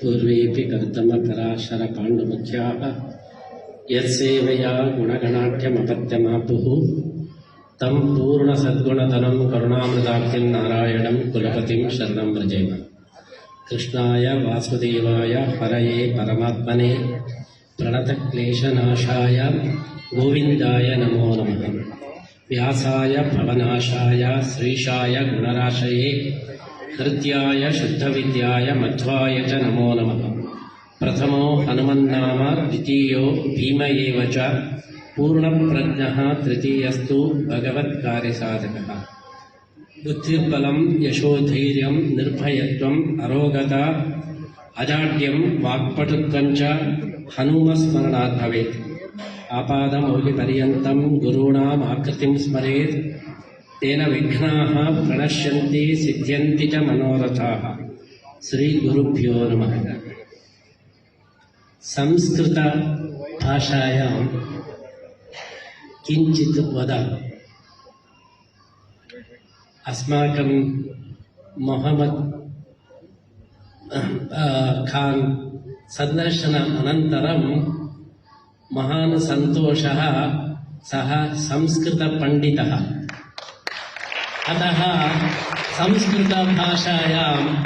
पूर्वेऽपि कर्दमपराशरपाण्डुमुख्याः यत्सेवया गुणगणाढ्यमपत्यमापुः तं पूर्णसद्गुणतनं करुणामृताख्यं नारायणं कुलपतिं शरणं व्रजेम कृष्णाय वासुदेवाय हरये परमात्मने प्रणतक्लेशनाशाय गोविन्दाय नमो नमः व्यासाय भवनाशाय श्रीशाय गुणराशये హృద్యాయ శుద్ధవిద్యాయ మధ్వాయ చ నమో నమ. ప్రథమో హనుమన్నామ ద్వితీయో భీమ ఏవ చ పూర్ణప్రజ్ఞ తృతీయస్తు భగవత్కార్యసాధక బుద్ధిర్బలం యశోధైర్యం నిర్భయత్వం అరోగత అజాడ్యం వాక్పటుత్వం చ హనుమస్మరణాద్భవేత్ ఆపాదమౌలిపర్యంతం గురూణామాకృతిం స్మరేత్. తేన విఘ్నా ప్రణశ్యంతి సిద్ధ్యంతి చ మనోరథా. శ్రీ గురుభ్యో నమ. సంస్కృత భాషాయాం కించిత్ వద. అస్మాకం మొహమ్మద్ ఖాన్ సందర్శన అనంతరం మహాన్ సంతోష సహ సంస్కృతపండితः अतः संस्कृतभाषायां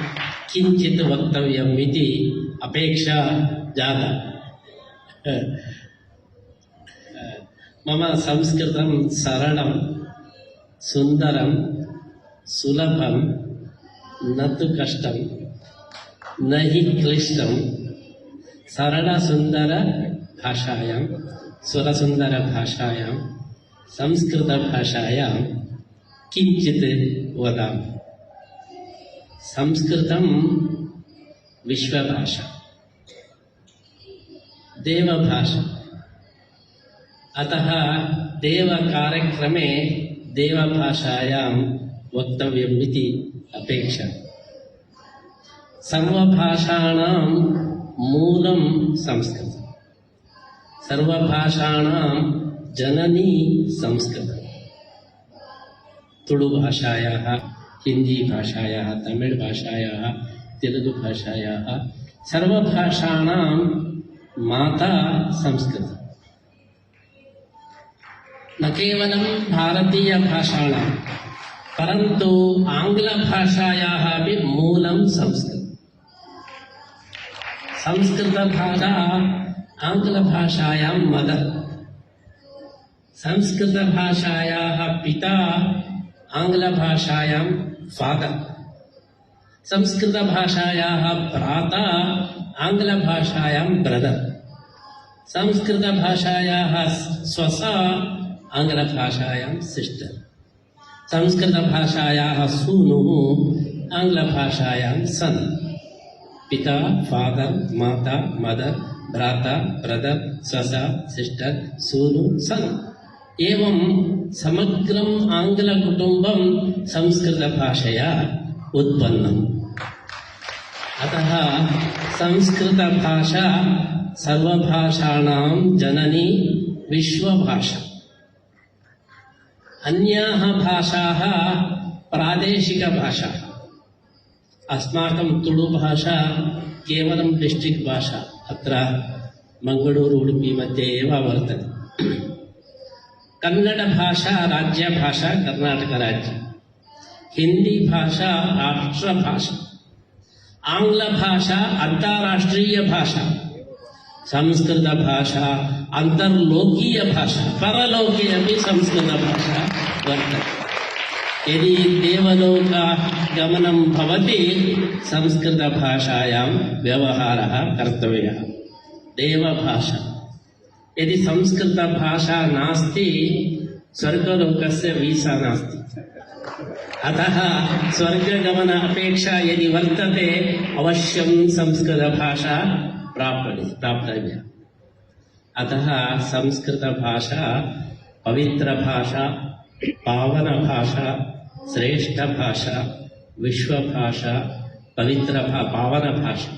किञ्चित् वक्तव्यम् इति अपेक्षा जाता। मम संस्कृतं सरलं, सुन्दरं, सुलभं, न तु कष्टं, न हि क्लिष्टं। सरलसुन्दरभाषायां सुरसुन्दरभाषायां संस्कृतभाषायां किञ्चित् वदामि। संस्कृतं विश्वभाषा। देवभाषा। अतः देवकार्यक्रमे देवभाषायां वक्तव्यम् इति अपेक्षा। सर्वभाषाणां मूलं संस्कृतं। सर्वभाषाणां जननी संस्कृतम्। तुळुभाषायाः, हिन्दीभाषायाः, तमिळ्भाषायाः, तेलुगुभाषायाः, सर्वभाषाणां माता संस्कृतम्। न केवलं भारतीयभाषाणां, परन्तु आङ्ग्लभाषायाः अपि मूलं संस्कृतम्। संस्कृतभाषा आङ्ग्लभाषायां मदर् संस्कृतभाषायाः पिता आङ्ग्लभाषायां फादर् संस्कृतभाषायाः भ्राता आङ्ग्लभाषायां ब्रदर् संस्कृतभाषायाः स्वसा आङ्ग्लभाषायां सिस्टर् संस्कृतभाषायाः सूनुः आङ्ग्लभाषायां सन् पिता फादर् माता मदर् भ्राता ब्रदर् स्वसा सिस्टर् सूनु सन् एवं समग्रम् आङ्ग्लकुटुम्बं संस्कृतभाषया उत्पन्नम् अतः संस्कृतभाषा सर्वभाषाणां जननी विश्वभाषा अन्याः भाषाः प्रादेशिकभाषाः अस्माकं तुळुभाषा केवलं डिस्ट्रिक्ट् भाषा अत्र मङ्गळूरु उडुपि मध्ये एव वर्तते कन्नडभाषा राज्यभाषा कर्णाटकराज्ये हिन्दीभाषा राष्ट्रभाषा आङ्ग्लभाषा अन्ताराष्ट्रीयभाषा संस्कृतभाषा अन्तर्लोकीयभाषा परलोके अपि संस्कृतभाषा वर्तते यदि देवलोकगमनं भवति संस्कृतभाषायां व्यवहारः कर्तव्यः देवभाषा यदि संस्कृतभाषा नास्ति स्वर्गलोकस्य वीसा नास्ति अतः स्वर्गगमन अपेक्षा यदि वर्तते अवश्यं संस्कृतभाषा प्राप्तव्य प्राप्तव्या अतः संस्कृतभाषा पवित्रभाषा पावनभाषा श्रेष्ठभाषा विश्वभाषा पवित्रभा पावनभाषा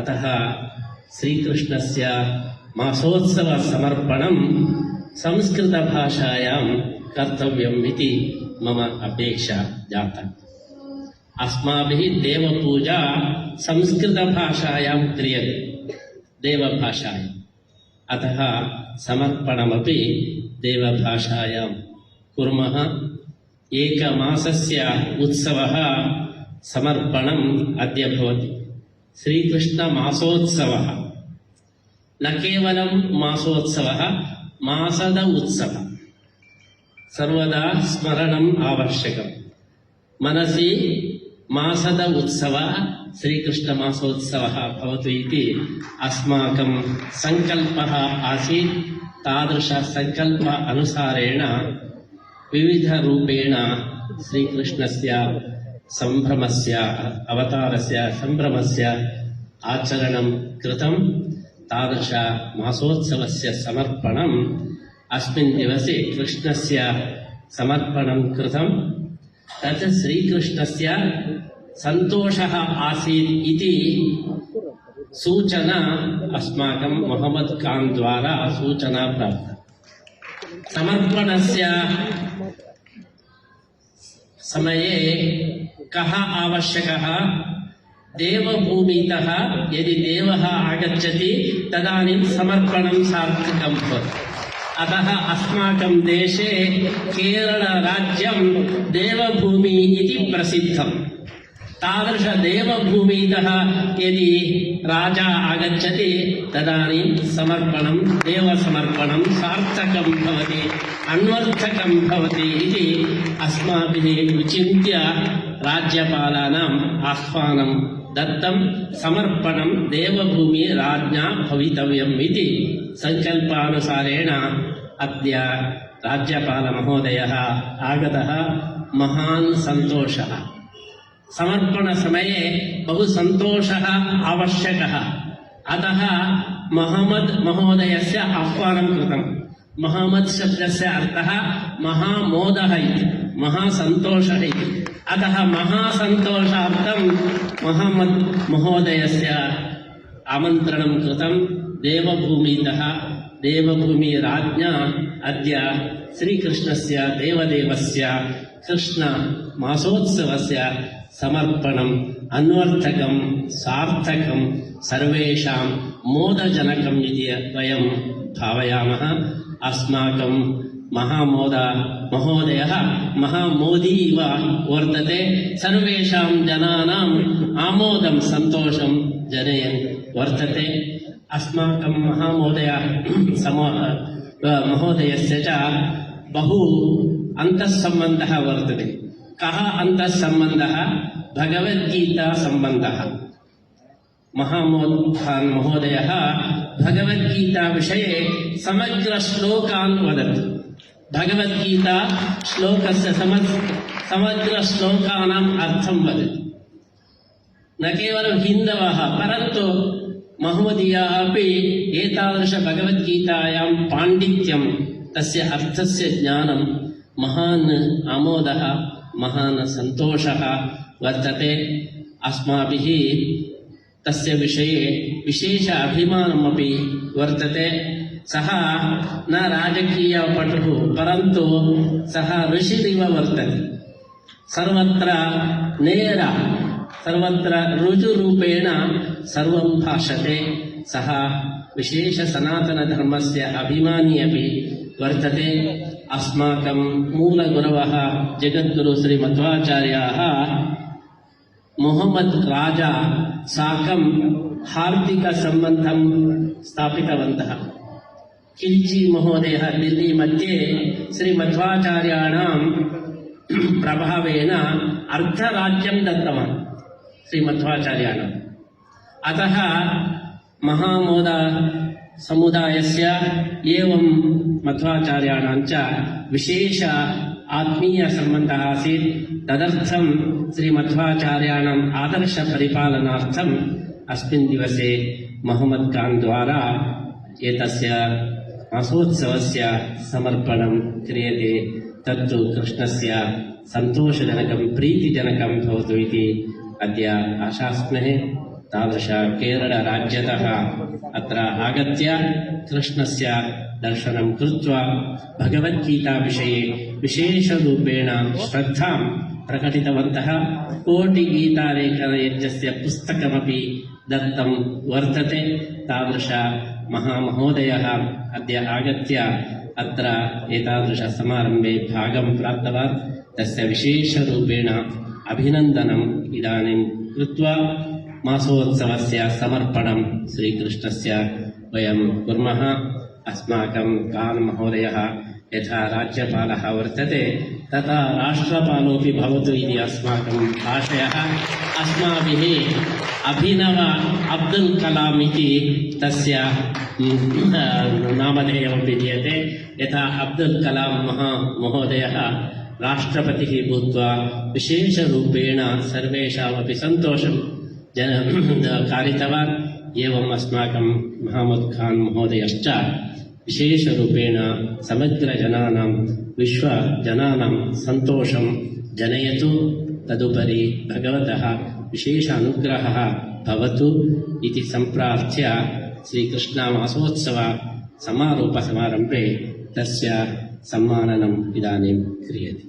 अतः श्रीकृष्णस्य मासोत्सवसमर्पणं संस्कृतभाषायां कर्तव्यम् इति मम अपेक्षा जाता अस्माभिः देवपूजा संस्कृतभाषायां क्रियते देवभाषायाम् अतः समर्पणमपि देवभाषायां कुर्मः एकमासस्य उत्सवः समर्पणम् अद्य भवति श्रीकृष्णमासोत्सवः न केवलं मासोत्सवः मासद उत्सवः सर्वदा स्मरणम् आवश्यकम् मनसि मासद उत्सवः श्रीकृष्णमासोत्सवः भवतु इति अस्माकं सङ्कल्पः आसीत् तादृशसङ्कल्प अनुसारेण विविधरूपेण श्रीकृष्णस्य सम्भ्रमस्य अवतारस्य सम्भ्रमस्य आचरणं कृतं तादृश मासोत्सवस्य समर्पणम् अस्मिन् दिवसे कृष्णस्य समर्पणं कृतं तत् श्रीकृष्णस्य सन्तोषः आसीत् इति सूचना अस्माकं मोहम्मद् खान् द्वारा सूचना प्राप्ता। समर्पणस्य समये कः आवश्यकः? देवभूमितः यदि देवः आगच्छति तदानीं समर्पणं सार्थकं भवति अतः अस्माकं देशे केरळराज्यं देवभूमि इति प्रसिद्धम् तादृशदेवभूमितः यदि राजा आगच्छति तदानीं समर्पणं देवसमर्पणं सार्थकं भवति अन्वर्थकं भवति इति अस्माभिः विचिन्त्य राज्यपालानाम् आह्वानं ದತ್ತಂ ಸಮರ್ಪಣಂ ದೇವಭೂಮಿ ರಾಜ್ಞಾ ಭವಿತವ್ಯಂ ಇತಿ ಸಂಕಲ್ಪಾನುಸಾರೇಣ ಅದ್ಯ ರಾಜ್ಯಪಾಲ ಮಹೋದಯ ಆಗತಃ ಮಹಾನ್ ಸಂತೋಷ. ಸಮರ್ಪಣ ಸಮಯೇ ಬಹು ಸಂತೋಷ ಅವಶ್ಯಕ. ಅತಃ ಮಹಮ್ಮದ್ ಮಹೋದಯಸ್ಯ ಆಹ್ವಾನಂ ಕೃತಂ. ಮಹಮ್ಮದ್ ಶಬ್ದಸ್ಯ ಅರ್ಥಃ ಮಹಾಮೋದಃ ಇತಿ. महासन्तोषः इति अतः महासन्तोषार्थं महमद् महोदयस्य आमन्त्रणं कृतं देवभूमितः देवभूमिराज्ञा अद्य श्रीकृष्णस्य देवदेवस्य कृष्णमासोत्सवस्य समर्पणम् अन्वर्थकं सार्थकं सर्वेषां मोदजनकम् इति वयं भावयामः अस्माकं महामोद महोदयः, महामोदी इव वर्तते। सर्वेषां जनानाम् आमोदं सन्तोषं जनयन् वर्तते। अस्माकं महामहोदय, समो महोदयस्य च बहु अन्तःसम्बन्धः वर्तते। कः अन्तःसम्बन्धः? भगवद्गीतासम्बन्धः महामोद्धान् महोदयः भगवद्गीताविषये समग्रश्लोकान् वदति। भगवद्गीता श्लोकस्य सम समग्रश्लोकानाम् अर्थं वदति न केवलं हिन्दवः परन्तु महमदीयाः अपि एतादृशभगवद्गीतायां पाण्डित्यं तस्य अर्थस्य ज्ञानं महान् आमोदः महान् सन्तोषः वर्तते अस्माभिः तस्य विषये विशेष अभिमानमपि वर्तते सः न राजकीयपटुः परन्तु सः ऋषिरिव वर्तते सर्वत्र नेर सर्वत्र ऋजुरूपेण सर्वं भाषते सः विशेषसनातनधर्मस्य अभिमानी अपि वर्तते अस्माकं मूलगुरवः जगद्गुरु श्रीमध्वाचार्याः मोहम्मद् राजा साकं हार्दिकसम्बन्धं स्थापितवन्तः खिल्जी महोदयः दिल्ली मध्ये श्रीमध्वाचार्याणां प्रभावेन अर्धराज्यं दत्तवान् श्रीमध्वाचार्याणाम्। अतः महामोद समुदायस्य एवं मध्वाचार्याणां विशेष आत्मीयसम्बन्धः आसीत्। तदर्थं श्रीमध्वाचार्याणाम् आदर्शपरिपालनार्थम् अस्मिन् दिवसे मोहम्मद् खान् द्वारा एतस्य मासोत्सवस्य समर्पणं क्रियते, तत्तु कृष्णस्य सन्तोषजनकं, प्रीतिजनकं भवतु इति अद्य आशास्महे तादृश केरळराज्यतः अत्र आगत्य कृष्णस्य दर्शनं कृत्वा विशेषरूपेण श्रद्धां प्रकटितवन्तः। कोटिगीतालेखनयज्ञस्य पुस्तकमपि दत्तं वर्तते। तादृश महामहोदयः अद्य आगत्य अत्र एतादृशसमारम्भे भागं प्राप्तवान्। तस्य विशेषरूपेण अभिनन्दनम् इदानीं कृत्वा मासोत्सवस्य समर्पणं श्रीकृष्णस्य वयं कुर्मः। अस्माकं कान् महोदयः यथा राज्यपालः वर्तते, तथा राष्ट्रपालोऽपि भवतु इति अस्माकम् अभिनव अब्दुल् कलाम् तस्य म्, नामधेयमपि दीयते यथा अब्दुल् कलां महा महोदयः राष्ट्रपतिः भूत्वा विशेषरूपेण सर्वेषामपि सन्तोषं जन कारितवान् एवम् अस्माकं महमद् खान् महोदयश्च विशेषरूपेण समग्रजनानां विश्वजनानां सन्तोषं जनयतु तदुपरि भगवतः विशेष अनुग्रहः भवतु इति सम्प्रार्थ्य श्रीकृष्णमासोत्सव समारोपसमारम्भे तस्य सम्माननम् इदानीं क्रियते